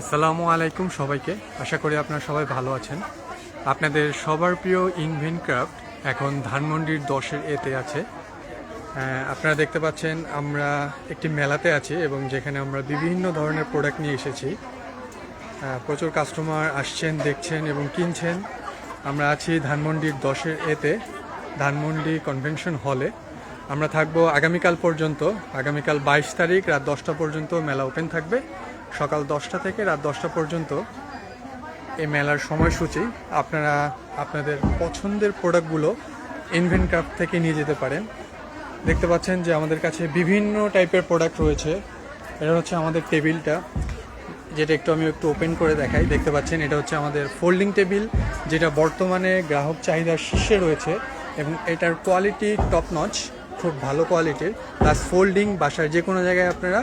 আসসালামু আলাইকুম সবাইকে। আশা করি আপনারা সবাই ভালো আছেন। আপনাদের সবার প্রিয় ইনভেন ক্রাফট এখন ধানমন্ডির দশের এতে আছে। আপনারা দেখতে পাচ্ছেন আমরা একটি মেলাতে আছি এবং যেখানে আমরা বিভিন্ন ধরনের প্রোডাক্ট নিয়ে এসেছি। প্রচুর কাস্টমার আসছেন, দেখছেন এবং কিনছেন। আমরা আছি ধানমন্ডির দশের এতে, ধানমন্ডি কনভেনশন হলে আমরা থাকব আগামীকাল পর্যন্ত, আগামীকাল বাইশ তারিখ রাত দশটা পর্যন্ত মেলা ওপেন থাকবে। সকাল দশটা থেকে রাত দশটা পর্যন্ত এই মেলার সময়সূচি আপনারা আপনাদের পছন্দের প্রোডাক্টগুলো ইনভেন ক্রাফট থেকে নিয়ে যেতে পারেন। দেখতে পাচ্ছেন যে আমাদের কাছে বিভিন্ন টাইপের প্রোডাক্ট রয়েছে। এটা হচ্ছে আমাদের টেবিলটা, যেটা একটু আমি একটু ওপেন করে দেখাই। দেখতে পাচ্ছেন, এটা হচ্ছে আমাদের ফোল্ডিং টেবিল, যেটা বর্তমানে গ্রাহক চাহিদার শীর্ষে রয়েছে এবং এটার কোয়ালিটি টপ নচ খুব ভালো কোয়ালিটির প্লাস ফোল্ডিং বাসার যে কোনো জায়গায় আপনারা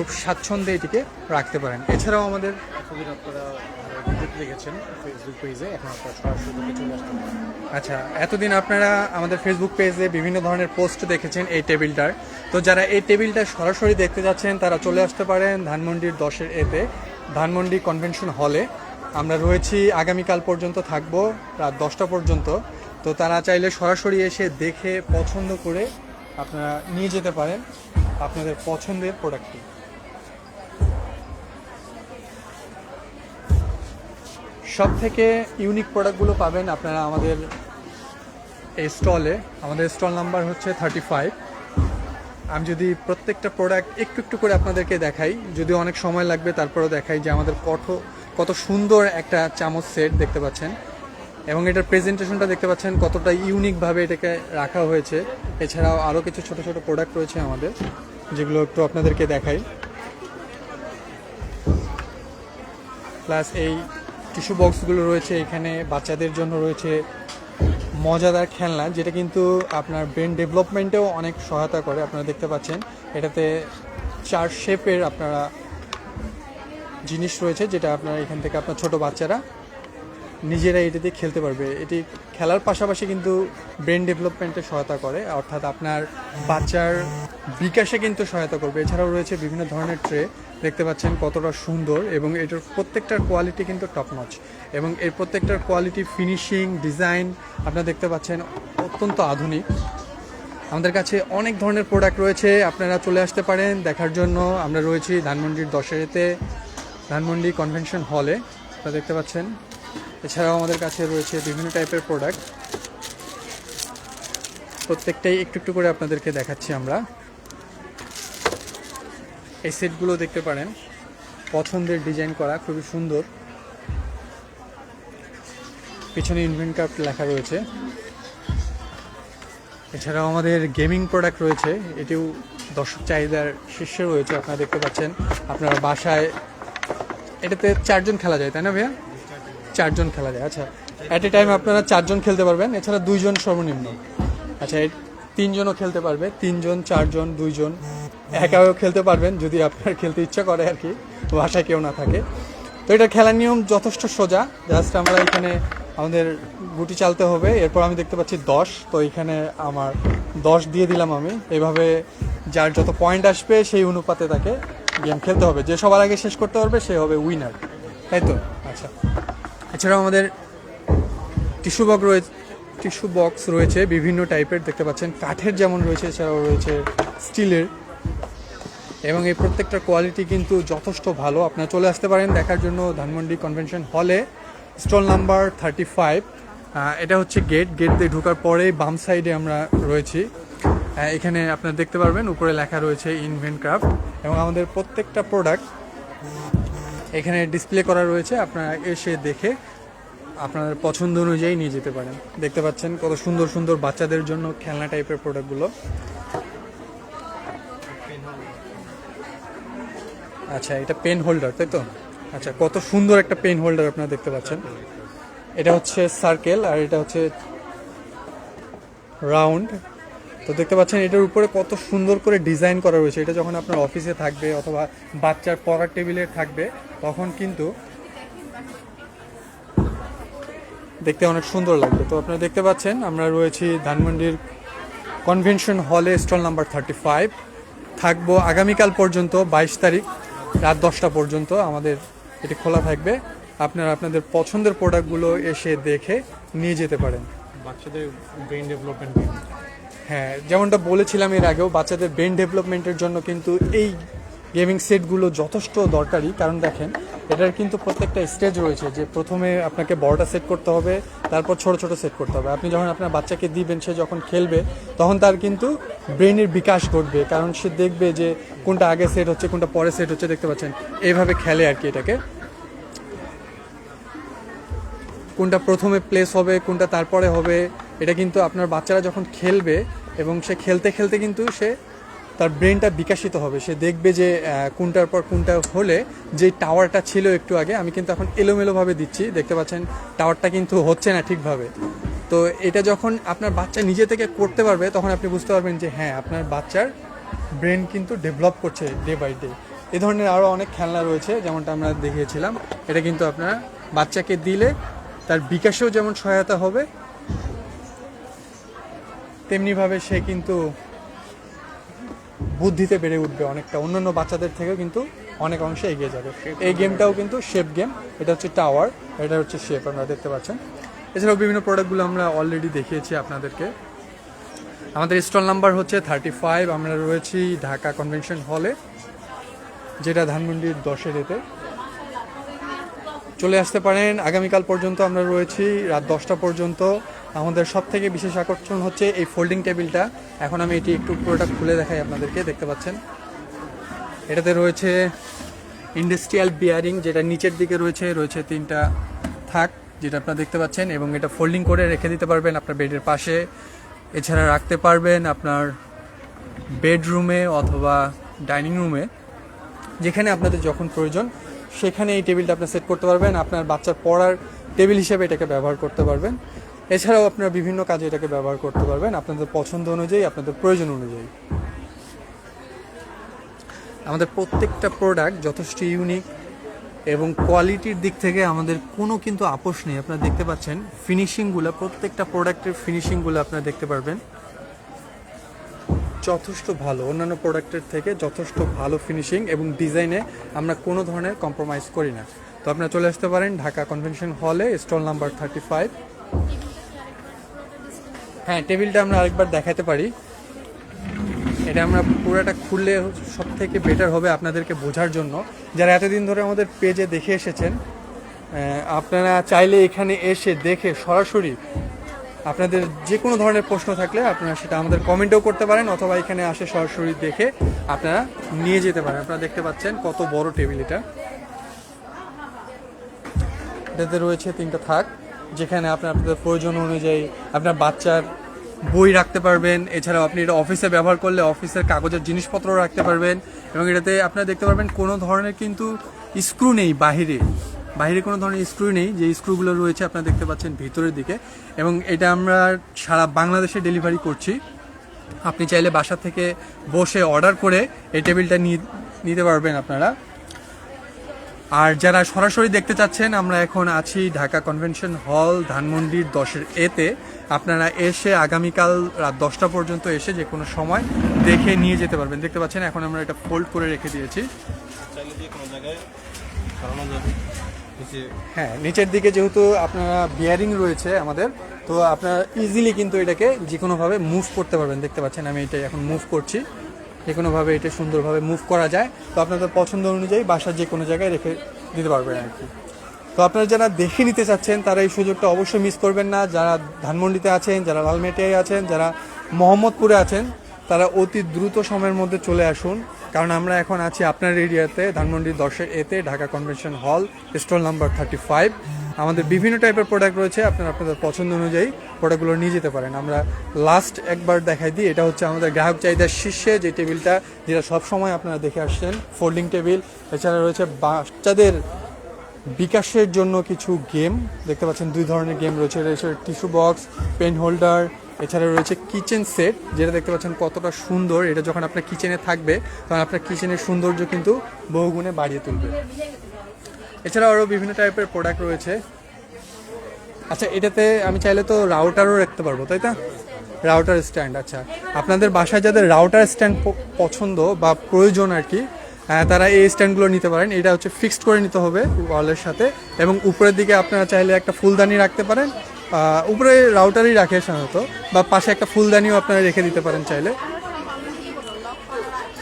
খুব স্বাচ্ছন্দ্যে এটিকে রাখতে পারেন। এছাড়াও আমাদের আপনারা ভিডিওতে ফেসবুক পেজে, এখন আচ্ছা এতদিন আপনারা আমাদের ফেসবুক পেজে বিভিন্ন ধরনের পোস্ট দেখেছেন এই টেবিলটার। তো যারা এই টেবিলটা সরাসরি দেখতে যাচ্ছেন, তারা চলে আসতে পারেন ধানমন্ডির দশের এতে, ধানমন্ডি কনভেনশন হলে। আমরা রয়েছি, আগামীকাল পর্যন্ত থাকব, রাত দশটা পর্যন্ত। তো তারা চাইলে সরাসরি এসে দেখে, পছন্দ করে আপনারা নিয়ে যেতে পারেন আপনাদের পছন্দের প্রোডাক্টটি সব থেকে ইউনিক প্রোডাক্টগুলো পাবেন আপনারা আমাদের এই স্টলে আমাদের স্টল নাম্বার হচ্ছে থার্টি ফাইভ আমি যদি প্রত্যেকটা প্রোডাক্ট একটু একটু করে আপনাদেরকে দেখাই, যদি অনেক সময় লাগবে তারপরেও দেখাই যে আমাদের কত কত সুন্দর একটা চামচ সেট দেখতে পাচ্ছেন। এবং এটার প্রেজেন্টেশনটা দেখতে পাচ্ছেন কতটা ইউনিকভাবে এটাকে রাখা হয়েছে। এছাড়াও আরও কিছু ছোট ছোট প্রোডাক্ট রয়েছে আমাদের, যেগুলো একটু আপনাদেরকে দেখাই। প্লাস এই টিস্যু বক্সগুলো রয়েছে, এখানে বাচ্চাদের জন্য রয়েছে মজাদার খেলনা, যেটা কিন্তু আপনার ব্রেন ডেভেলপমেন্টেও অনেক সহায়তা করে, আপনারা দেখতে পাচ্ছেন। এটাতে চার শেপের আপনারা জিনিস রয়েছে, যেটা আপনারা এখান থেকে আপনার ছোট বাচ্চারা নিজেরা এটাতে খেলতে পারবে। এটি খেলার পাশাপাশি কিন্তু ব্রেন ডেভেলপমেন্টে সহায়তা করে। অর্থাৎ আপনার বাচ্চার বিকাশে কিন্তু সহায়তা করবে। এছাড়াও রয়েছে বিভিন্ন ধরনের ট্রে দেখতে পাচ্ছেন কতটা সুন্দর এবং এটার প্রত্যেকটার কোয়ালিটি কিন্তু টপ নচ এবং এর প্রত্যেকটার কোয়ালিটি ফিনিশিং ডিজাইন আপনারা দেখতে পাচ্ছেন অত্যন্ত আধুনিক। আমাদের কাছে অনেক ধরনের প্রোডাক্ট রয়েছে। আপনারা চলে আসতে পারেন দেখার জন্য। আমরা রয়েছি ধানমন্ডির দশেরেতে ধানমন্ডি কনভেনশন হলে আপনারা দেখতে পাচ্ছেন এছাড়াও আমাদের কাছে রয়েছে বিভিন্ন টাইপের প্রোডাক্ট প্রত্যেকটাই একটু একটু করে আপনাদেরকে দেখাচ্ছি আমরা। এই সেটগুলো দেখতে পারেন। পছন্দের ডিজাইন করা, খুবই সুন্দর। পিছনে ইনভেন্ট ক্রাফট লেখা রয়েছে। এছাড়াও আমাদের গেমিং প্রোডাক্ট রয়েছে। এটিও দর্শক চাহিদার শীর্ষে রয়েছে, আপনারা দেখতে পাচ্ছেন। আপনার বাসায়, এটাতে চারজন খেলা যায়, তাই না ভাইয়া? চারজন খেলা যায়। আচ্ছা অ্যাট এ টাইম আপনারা চারজন খেলতে পারবেন, এছাড়া দুইজন সর্বনিম্ন। আচ্ছা তিনজনও খেলতে পারবে, তিনজন, চারজন, দুইজন একাও খেলতে পারবেন, যদি আপনার খেলতে ইচ্ছা করে আর কি, বাসায় কেউ না থাকে। তো এটা খেলার নিয়ম যথেষ্ট সোজা, জাস্ট আমরা এখানে আমাদের গুটি চালতে হবে, এরপর আমি দেখতে পাচ্ছি দশ, তো এখানে আমার দশ দিয়ে দিলাম আমি। এভাবে যার যত পয়েন্ট আসবে, সেই অনুপাতে তাকে গেম খেলতে হবে। যে সবার আগে শেষ করতে পারবে, সে হবে উইনার তাই তো? আচ্ছা। এছাড়াও আমাদের টিস্যু বক্স রয়েছে টিস্যু বক্স রয়েছে, বিভিন্ন টাইপের, দেখতে পাচ্ছেন। কাঠের যেমন রয়েছে, এছাড়াও রয়েছে স্টিলের। এবং এই প্রত্যেকটার কোয়ালিটি কিন্তু যথেষ্ট ভালো। আপনারা চলে আসতে পারেন দেখার জন্য ধানমন্ডি কনভেনশন হলে। Stall number thirty five. এটা হচ্ছে গেট। গেট দিয়ে ঢোকার পরেই বাম সাইডে আমরা রয়েছি। এখানে আপনারা দেখতে পারবেন, উপরে লেখা রয়েছে ইনভেন্ট ক্রাফট। এবং আমাদের প্রত্যেকটা প্রোডাক্ট এখানে ডিসপ্লে করা রয়েছে। আপনারা এসে দেখে আপনাদের পছন্দ অনুযায়ী নিয়ে যেতে পারেন। দেখতে পাচ্ছেন কত সুন্দর সুন্দর বাচ্চাদের জন্য খেলনা টাইপের প্রোডাক্টগুলো আচ্ছা এটা পেন হোল্ডার তাই তো? আচ্ছা কত সুন্দর একটা পেন হোল্ডার আপনারা দেখতে পাচ্ছেন। এটা হচ্ছে সার্কেল আর এটা হচ্ছে রাউন্ড তো দেখতে পাচ্ছেন এটার উপরে কত সুন্দর করে ডিজাইন করা রয়েছে। এটা যখন আপনার অফিসে থাকবে অথবা বাচ্চার পড়ার টেবিলে থাকবে, তখন কিন্তু দেখতে অনেক সুন্দর লাগবে তো আপনারা দেখতে পাচ্ছেন আমরা রয়েছি ধানমন্ডির কনভেনশন হলে স্টল নাম্বার থার্টি ফাইভ থাকব আগামীকাল পর্যন্ত বাইশ তারিখ রাত দশটা পর্যন্ত। আমাদের এটি খোলা থাকবে। আপনারা আপনাদের পছন্দের প্রোডাক্টগুলো এসে দেখে নিয়ে যেতে পারেন। বাচ্চাদের ব্রেন ডেভেলপমেন্ট হ্যাঁ যেমনটা বলেছিলাম এর আগেও বাচ্চাদের ব্রেন ডেভেলপমেন্টের জন্য কিন্তু এই গেমিং সেটগুলো যথেষ্ট দরকারি। কারণ দেখেন এটার কিন্তু প্রত্যেকটা স্টেজ রয়েছে যে প্রথমে আপনাকে বড়টা সেট করতে হবে, তারপর ছোট ছোট সেট করতে হবে। আপনি যখন আপনার বাচ্চাকে দিবেন, সে যখন খেলবে, তখন তার কিন্তু ব্রেনের বিকাশ ঘটবে, কারণ সে দেখবে যে কোনটা আগে সেট হচ্ছে, কোনটা পরে সেট হচ্ছে, দেখতে পাচ্ছেন। এইভাবে খেলে আর কি এটাকে। কোনটা প্রথমে প্লেস হবে, কোনটা তারপরে হবে, এটা কিন্তু আপনার বাচ্চারা যখন খেলবে এবং সে খেলতে খেলতে কিন্তু সে তার ব্রেনটা বিকাশিত হবে। সে দেখবে যে কোনটার পর কোনটা হলে যে টাওয়ারটা ছিল একটু আগে, আমি কিন্তু এখন এলোমেলোভাবে দিচ্ছি। দেখতে পাচ্ছেন টাওয়ারটা কিন্তু হচ্ছে না ঠিকভাবে। তো এটা যখন আপনার বাচ্চা নিজে থেকে করতে পারবে, তখন আপনি বুঝতে পারবেন যে হ্যাঁ আপনার বাচ্চার ব্রেন কিন্তু ডেভেলপ করছে ডে বাই ডে এ ধরনের আরও অনেক খেলনা রয়েছে, যেমনটা আমরা দেখিয়েছিলাম। এটা কিন্তু আপনার বাচ্চাকে দিলে তার বিকাশেও যেমন সহায়তা হবে, তেমনিভাবে সে কিন্তু বুদ্ধিতে বেড়ে উঠবে অনেকটা। অন্যান্য বাচ্চাদের থেকেও কিন্তু অনেক অংশে এগিয়ে যাবে। এই গেমটাও কিন্তু শেপ গেম। এটা হচ্ছে টাওয়ার, এটা হচ্ছে শেপ, আপনারা দেখতে পাচ্ছেন। এছাড়াও বিভিন্ন প্রোডাক্টগুলো আমরা অলরেডি দেখিয়েছি আপনাদেরকে। আমাদের স্টল নাম্বার হচ্ছে থার্টি ফাইভ আমরা রয়েছি ঢাকা কনভেনশন হলে যেটা ধানমন্ডির দশের এতে। চলে আসতে পারেন, আগামীকাল পর্যন্ত আমরা রয়েছি, রাত দশটা পর্যন্ত। আমাদের সব থেকে বিশেষ আকর্ষণ হচ্ছে এই ফোল্ডিং টেবিলটা এখন আমি এটি একটু পুরোটা খুলে দেখাই আপনাদেরকে, দেখতে পাচ্ছেন? এটাতে রয়েছে ইন্ডাস্ট্রিয়াল বিয়ারিং যেটা নিচের দিকে রয়েছে রয়েছে তিনটা থাক, যেটা আপনারা দেখতে পাচ্ছেন, এবং এটা ফোল্ডিং করে রেখে দিতে পারবেন আপনার বেডের পাশে। এছাড়া রাখতে পারবেন আপনার বেডরুমে অথবা ডাইনিং রুমে যেখানে আপনাদের যখন প্রয়োজন, সেখানে এই টেবিলটা আপনি সেট করতে পারবেন। আপনার বাচ্চার পড়ার টেবিল হিসেবে এটাকে ব্যবহার করতে পারবেন। এছাড়াও আপনারা বিভিন্ন কাজে এটাকে ব্যবহার করতে পারবেন। আপনাদের পছন্দ অনুযায়ী, আপনাদের প্রয়োজন অনুযায়ী। আমাদের প্রত্যেকটা প্রোডাক্ট যথেষ্ট ইউনিক এবং কোয়ালিটির দিক থেকে আমাদের কোনো কিন্তু আপোষ নেই। আপনারা দেখতে পাচ্ছেন ফিনিশিংগুলো প্রত্যেকটা প্রোডাক্টের ফিনিশিংগুলো আপনারা দেখতে পারবেন। যথেষ্ট ভালো, অন্যান্য প্রোডাক্টের থেকে যথেষ্ট ভালো ফিনিশিং এবং ডিজাইনে আমরা কোনো ধরনের কম্প্রোমাইজ করি না। তো আপনারা চলে আসতে পারেন ঢাকা কনভেনশন হলে স্টল নাম্বার থার্টি ফাইভ হ্যাঁ টেবিলটা আমরা আরেকবার দেখাতে পারি। এটা আমরা পুরোটা খুললে সব থেকে বেটার হবে আপনাদেরকে বোঝার জন্য। যারা এতদিন ধরে আমাদের পেজে দেখে এসেছেন আপনারা চাইলে এখানে এসে দেখে সরাসরি আপনাদের যে কোনো ধরনের প্রশ্ন থাকলে আপনারা সেটা আমাদের কমেন্টও করতে পারেন, অথবা এখানে আসে সরাসরি দেখে আপনারা নিয়ে যেতে পারেন। আপনারা দেখতে পাচ্ছেন কত বড় টেবিল এটা। এটাতে রয়েছে তিনটা থাক, যেখানে আপনার আপনাদের প্রয়োজন অনুযায়ী আপনার বাচ্চার বই রাখতে পারবেন। এছাড়াও আপনি এটা অফিসে ব্যবহার করলে অফিসের কাগজের জিনিসপত্র রাখতে পারবেন এবং এটাতে আপনারা দেখতে পারবেন কোনো ধরনের কিন্তু স্ক্রু নেই বাহিরে। বাইরে কোনো ধরনের স্ক্রু নেই। যে স্ক্রুগুলো রয়েছে আপনারা দেখতে পাচ্ছেন ভিতরের দিকে। এবং এটা আমরা সারা বাংলাদেশে ডেলিভারি করছি। আপনি চাইলে বাসা থেকে বসে অর্ডার করে এই টেবিলটা নিতে পারবেন আপনারা। আর যারা সরাসরি দেখতে চাচ্ছেন, আমরা এখন আছি ঢাকা কনভেনশন হল ধানমন্ডির দশের এতে। আপনারা এসে আগামীকাল রাত দশটা পর্যন্ত এসে যে কোনো সময় দেখে নিয়ে যেতে পারবেন। দেখতে পাচ্ছেন এখন আমরা এটা ফোল্ড করে রেখে দিয়েছি। হ্যাঁ নিচের দিকে যেহেতু আপনারা বিয়ারিং রয়েছে আমাদের তো আপনারা ইজিলি কিন্তু এটাকে যে কোনোভাবে মুভ করতে পারবেন। দেখতে পাচ্ছেন আমি এটা এখন মুভ করছি। যে কোনোভাবে এটা সুন্দরভাবে মুভ করা যায়। তো আপনাদের পছন্দ অনুযায়ী বাসার যে কোনো জায়গায় রেখে দিতে পারবেন আর কি। তো আপনারা যারা দেখে নিতে চাচ্ছেন, তারা এই সুযোগটা অবশ্যই মিস করবেন না। যারা ধানমন্ডিতে আছেন, যারা লালমেটিয়ায় আছেন, যারা মোহাম্মদপুরে আছেন, তারা অতি দ্রুত সময়ের মধ্যে চলে আসুন। কারণ আমরা এখন আছি আপনার এরিয়াতে, ধানমন্ডির দশের এতে, Dhaka convention hall, stall number thirty five আমাদের বিভিন্ন টাইপের প্রোডাক্ট রয়েছে, আপনারা আপনাদের পছন্দ অনুযায়ী প্রোডাক্টগুলো নিয়ে যেতে পারেন। আমরা লাস্ট একবার দেখাই দিই, এটা হচ্ছে আমাদের গ্রাহক চাহিদার শীর্ষে যে টেবিলটা যেটা সবসময় আপনারা দেখে আসছেন। ফোল্ডিং টেবিল এছাড়া রয়েছে বাচ্চাদের বিকাশের জন্য কিছু গেম, দেখতে পাচ্ছেন দুই ধরনের গেম রয়েছে। রয়েছে টিস্যু বক্স, পেন হোল্ডার, এছাড়া রয়েছে কিচেন সেট, যেটা দেখতে পাচ্ছেন কতটা সুন্দর। এটা যখন আপনার কিচেনে থাকবে, তখন আপনার কিচেনের সৌন্দর্য কিন্তু বহুগুণে বাড়িয়ে তুলবে। এছাড়া আরও বিভিন্ন টাইপের প্রোডাক্ট রয়েছে। আচ্ছা এটাতে আমি চাইলে তো রাউটারও রাখতে পারব, তাই তো? রাউটার স্ট্যান্ড আচ্ছা। আপনাদের বাসায় যাদের রাউটার স্ট্যান্ড পছন্দ বা প্রয়োজন আর কি তারা এই স্ট্যান্ডগুলো নিতে পারেন। এটা হচ্ছে ফিক্সড করে নিতে হবে ওয়ালের সাথে। এবং উপরের দিকে আপনারা চাইলে একটা ফুলদানি রাখতে পারেন। উপরে রাউটারই রাখে সাধারণত, বা পাশে একটা ফুলদানিও আপনারা রেখে দিতে পারেন চাইলে।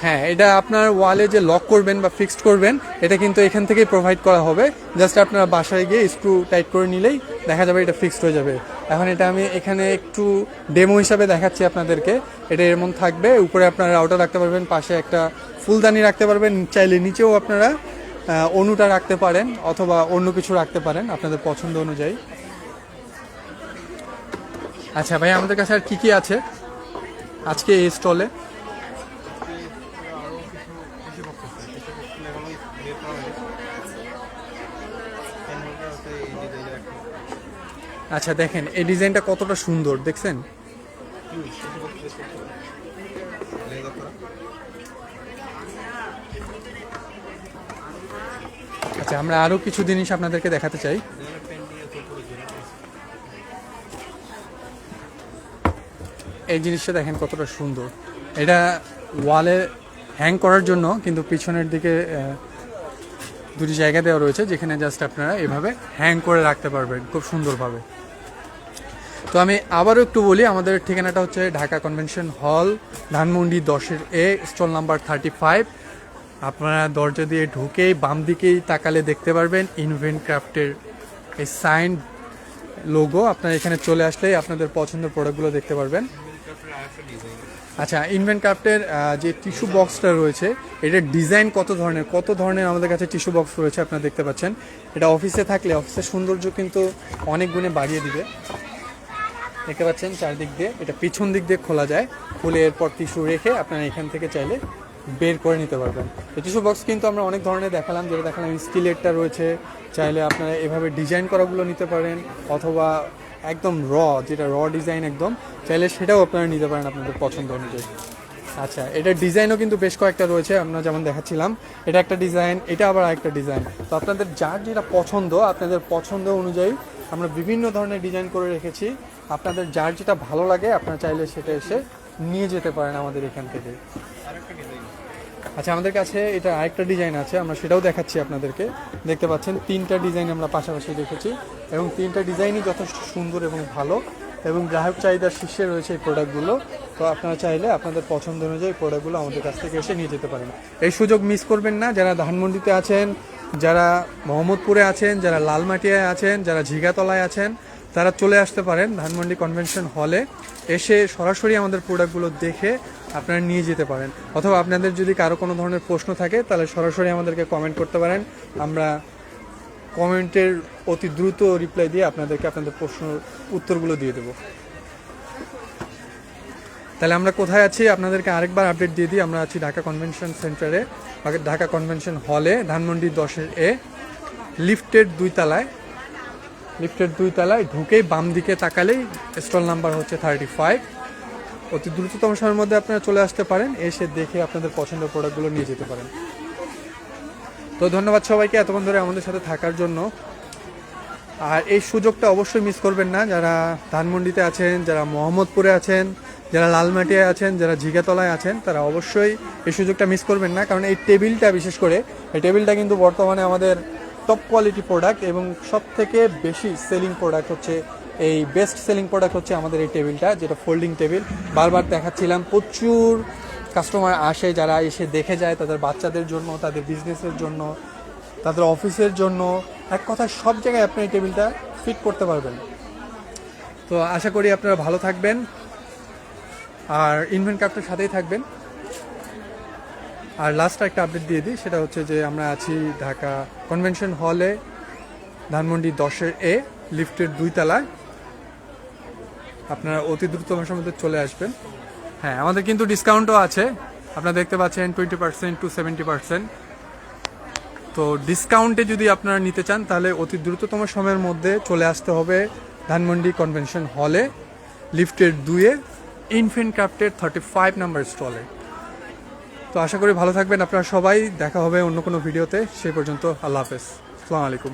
হ্যাঁ এটা আপনার ওয়ালে যে লক করবেন বা ফিক্সড করবেন, এটা কিন্তু এখান থেকেই প্রোভাইড করা হবে। জাস্ট আপনারা বাসায় গিয়ে স্ক্রু টাইট করে নিলেই দেখা যাবে এটা ফিক্সড হয়ে যাবে। এখন এটা আমি এখানে একটু ডেমো হিসাবে দেখাচ্ছি আপনাদেরকে। এটা এমন থাকবে, উপরে আপনারা রাউটার রাখতে পারবেন, পাশে একটা ফুলদানি রাখতে পারবেন, চাইলে নিচেও আপনারা অনুটা রাখতে পারেন অথবা অন্য কিছু রাখতে পারেন আপনাদের পছন্দ অনুযায়ী। আচ্ছা ভাই, আমাদের কাছে আর কি কি আছে? আজকে এই স্টলে আরও কিছু কৃষি পক্ষ আছে কৃষি পক্ষ এখনও বের করা হয়নি হ্যান্ডমেডটা হচ্ছে এই ডিজাইনের একটা আচ্ছা দেখেন, এই ডিজাইনটা কতটা সুন্দর, দেখছেন? আচ্ছা আমরা আরও কিছু জিনিস আপনাদেরকে দেখাতে চাই। এই জিনিসটা দেখেন কতটা সুন্দর। এটা ওয়ালে হ্যাং করার জন্য, কিন্তু পিছনের দিকে দুটি জায়গা দেওয়া রয়েছে, যেখানে জাস্ট আপনারা এভাবে হ্যাং করে রাখতে পারবেন, খুব সুন্দরভাবে। তো আমি আবারও একটু বলি, আমাদের ঠিকানাটা হচ্ছে ঢাকা কনভেনশন হল, ধানমন্ডি দশের এ, স্টল নাম্বার থার্টি ফাইভ আপনারা দরজা দিয়ে ঢুকেই বাম দিকেই তাকালে দেখতে পারবেন ইনভেন্ট ক্রাফটের এই সাইন লোগো আপনারা এখানে চলে আসলেই আপনাদের পছন্দের প্রোডাক্টগুলো দেখতে পারবেন। আচ্ছা ইনভেন্ট ক্রাফটের যে টিস্যু বক্সটা রয়েছে, এটার ডিজাইন কত ধরনের? কত ধরনের আমাদের কাছে টিস্যু বক্স রয়েছে আপনারা দেখতে পাচ্ছেন। এটা অফিসে থাকলে অফিসের সৌন্দর্য কিন্তু অনেক গুণে বাড়িয়ে দিবে। দেখতে পাচ্ছেন চারদিক দিয়ে, এটা পিছন দিক দিয়ে খোলা যায়। খুলে এরপর টিস্যু রেখে আপনারা এখান থেকে চাইলে বের করে নিতে পারবেন। এই টিস্যু বক্স কিন্তু আমরা অনেক ধরনের দেখালাম, যেটা দেখালাম, স্টিলেরটা রয়েছে। চাইলে আপনারা এভাবে ডিজাইন করাগুলো নিতে পারেন, অথবা একদম র যেটা র ডিজাইন একদম, চাইলে সেটাও আপনারা নিতে পারেন আপনাদের পছন্দ অনুযায়ী। আচ্ছা এটার ডিজাইনও কিন্তু বেশ কয়েকটা রয়েছে, আমরা যেমন দেখাচ্ছিলাম। এটা একটা ডিজাইন এটা আবার আরেকটা ডিজাইন তো আপনাদের যার যেটা পছন্দ, আপনাদের পছন্দ অনুযায়ী আমরা বিভিন্ন ধরনের ডিজাইন করে রেখেছি। আপনাদের যার যেটা ভালো লাগে, আপনারা চাইলে সেটা এসে নিয়ে যেতে পারেন আমাদের এখান থেকে। আচ্ছা আমাদের কাছে এটা আরেকটা ডিজাইন আছে, আমরা সেটাও দেখাচ্ছি আপনাদেরকে। দেখতে পাচ্ছেন, তিনটা ডিজাইন আমরা পাশাপাশি রেখেছি এবং তিনটা ডিজাইনই যথেষ্ট সুন্দর এবং ভালো এবং গ্রাহক চাহিদার শীর্ষে রয়েছে এই প্রোডাক্টগুলো তো আপনারা চাইলে আপনাদের পছন্দ অনুযায়ী প্রোডাক্টগুলো আমাদের কাছ থেকে এসে নিয়ে যেতে পারেন। এই সুযোগ মিস করবেন না, যারা ধানমন্ডিতে আছেন যারা মোহাম্মদপুরে আছেন, যারা লালমাটিয়ায় আছেন, যারা ঝিগাতলায় আছেন, তারা চলে আসতে পারেন ধানমন্ডি কনভেনশন হলে। এসে সরাসরি আমাদের প্রোডাক্টগুলো দেখে আপনারা নিয়ে যেতে পারেন। অথবা আপনাদের যদি কারও কোনো ধরনের প্রশ্ন থাকে, তাহলে সরাসরি আমাদেরকে কমেন্ট করতে পারেন। আমরা কমেন্টের অতি দ্রুত রিপ্লাই দিয়ে আপনাদেরকে আপনাদের প্রশ্ন উত্তরগুলো দিয়ে দেবো। তাহলে আমরা কোথায় আছি? আপনাদেরকে আরেকবার আপডেট দিয়ে দিই। আমরা আছি ঢাকা কনভেনশন সেন্টারে। ঢাকা কনভেনশন হলে ধানমন্ডি দশের এ, লিফটের দুই তলায়, লিফটের দুই তলায় ঢুকেই বাম দিকে তাকালেই স্টল নাম্বার হচ্ছে থার্টি ফাইভ। অতি দ্রুততম সময়ের মধ্যে আপনারা চলে আসতে পারেন, এসে দেখে আপনাদের পছন্দের প্রোডাক্টগুলো নিয়ে যেতে পারেন। তো ধন্যবাদ সবাইকে এতক্ষণ ধরে আমাদের সাথে থাকার জন্য। আর এই সুযোগটা অবশ্যই মিস করবেন না, যারা ধানমন্ডিতে আছেন, যারা মোহাম্মদপুরে আছেন যারা লালমাটিয়ায় আছেন, যারা ঝিগাতলায় আছেন, তারা অবশ্যই এই সুযোগটা মিস করবেন না, কারণ এই টেবিলটা বিশেষ করে, এই টেবিলটা কিন্তু বর্তমানে আমাদের টপ কোয়ালিটি প্রোডাক্ট এবং সব থেকে বেশি সেলিং প্রোডাক্ট হচ্ছে, এই বেস্ট সেলিং প্রোডাক্ট হচ্ছে আমাদের এই টেবিলটা যেটা ফোল্ডিং টেবিল বারবার দেখাচ্ছিলাম, প্রচুর কাস্টমার আসে, যারা এসে দেখে যায় তাদের বাচ্চাদের জন্য, তাদের বিজনেসের জন্য, তাদের অফিসের জন্য। এক কথা সব জায়গায় আপনি এই টেবিলটা ফিট করতে পারবেন। তো আশা করি আপনারা ভালো থাকবেন। আর ইনভেন্ট কাপটার সাথেই থাকবেন। আর লাস্ট একটা আপডেট দিয়ে দিই, সেটা হচ্ছে যে আমরা আছি ঢাকা কনভেনশন হলে ধানমন্ডি দশের এ লিফটের দুই তলায়। আপনারা অতি দ্রুত সময়ের মধ্যে চলে আসবেন। হ্যাঁ আমাদের কিন্তু ডিসকাউন্টও আছে। আপনারা দেখতে পাচ্ছেন twenty percent to seventy percent তো ডিসকাউন্টে যদি আপনারা নিতে চান, তাহলে অতি দ্রুততম সময়ের মধ্যে চলে আসতে হবে ধানমন্ডি কনভেনশন হলে লিফটের দুয়ে ইনফেন্ট ক্রাফটের থার্টি ফাইভ নাম্বার স্টলে তো আশা করি ভালো থাকবেন আপনারা সবাই। দেখা হবে অন্য কোনো ভিডিওতে সেই পর্যন্ত আল্লাহ হাফেজ। আসসালামু আলাইকুম।